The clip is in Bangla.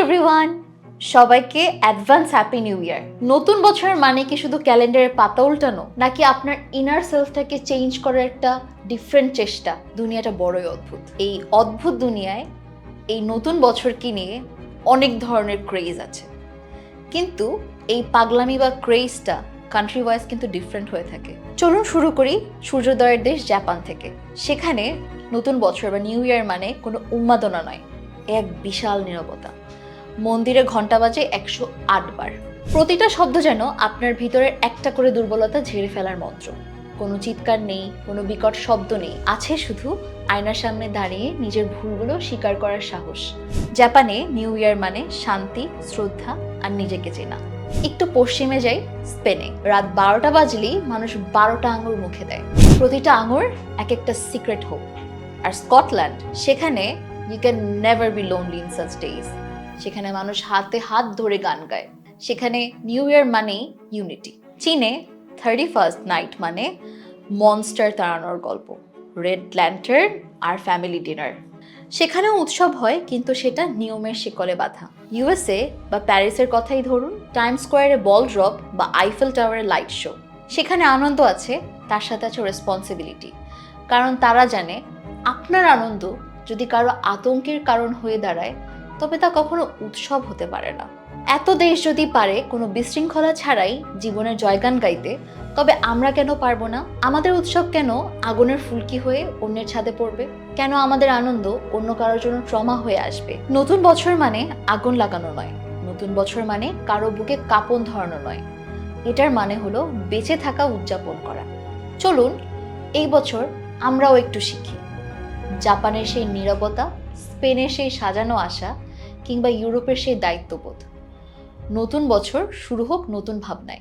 এভরিওয়ান সবাইকে অ্যাডভান্স হ্যাপি নিউ ইয়ার নতুন বছরের মানে কি শুধু ক্যালেন্ডারের পাতা উল্টানো, নাকি আপনার ইনার সেলফটাকে চেঞ্জ করার একটা ডিফারেন্ট চেষ্টা? দুনিয়াটা বড়ই অদ্ভুত। এই অদ্ভুত দুনিয়ায় এই নতুন বছরকে নিয়ে অনেক ধরনের ক্রেজ আছে। কিন্তু এই পাগলামি বা ক্রেজটা কান্ট্রি ওয়াইজ কিন্তু ডিফারেন্ট হয়ে থাকে। চলুন শুরু করি সূর্যোদয়ের দেশ জাপান থেকে। সেখানে নতুন বছর বা নিউ ইয়ার মানে কোনো উন্মাদনা নয় এক বিশাল নীরবতা। মন্দিরে ঘণ্টা বাজে একশো আট বার। প্রতিটা শব্দ যেন আপনার ভিতরের একটা করে দুর্বলতা ঝেড়ে ফেলার মন্ত্র। কোনো চিৎকার নেই, কোনো বিকট শব্দ নেই। আছে শুধু আয়নার সামনে দাঁড়িয়ে নিজের ভুলগুলো স্বীকার করার সাহস। জাপানে নিউ ইয়ার মানে শান্তি, শ্রদ্ধা আর নিজেকে চেনা। একটু পশ্চিমে যাই, স্পেনে। রাত বারোটা বাজলেই মানুষ বারোটা আঙুর মুখে দেয়। প্রতিটা আঙুর এক একটা সিক্রেট হোক। আর স্কটল্যান্ড, সেখানে you can never be lonely in such days সেখানে মানুষ হাতে হাত ধরে গান গায়। সেখানে নিউ ইয়ার মানেই ইউনিটি চীনে থার্টি ফার্স্ট নাইট মানে মনস্টার তাড়ানোর গল্প। রেড ল্যান্টার্ন আর ফ্যামিলি ডিনার সেখানেও উৎসব হয়, কিন্তু সেটা নিয়মের শিকলে বাঁধা। ইউএসএ বা প্যারিসের কথাই ধরুন টাইম স্কোয়ারে বল ড্রপ বা আইফেল টাওয়ারে লাইট শো সেখানে আনন্দ আছে, তার সাথে আছে রেসপন্সিবিলিটি কারণ তারা জানে, আপনার আনন্দ যদি কারও আতঙ্কের কারণ হয়ে দাঁড়ায় তবে তা কখনো উৎসব হতে পারে না। এত দেশ যদি পারে কোনো বিশৃঙ্খলা ছাড়াই জীবনের জয়গান গাইতে, তবে আমরা কেন পারব না? আমাদের উৎসব কেন আগুনের ফুলকি হয়ে অন্যের ছাদে পড়বে? কেন আমাদের আনন্দ অন্য কারোর জন্য ট্রমা হয়ে আসবে? নতুন বছর মানে আগুন লাগানো নয়। নতুন বছর মানে কারও বুকে কাপন ধরানো নয়। এটার মানে হলো বেঁচে থাকা, উদযাপন করা। চলুন, এই বছর আমরাও একটু শিখি। জাপানের সেই নীরবতা, স্পেনের সেই সাজানো আশা কিংবা ইউরোপের সেই দায়িত্ববোধ। নতুন বছর শুরু হোক নতুন ভাবনায়।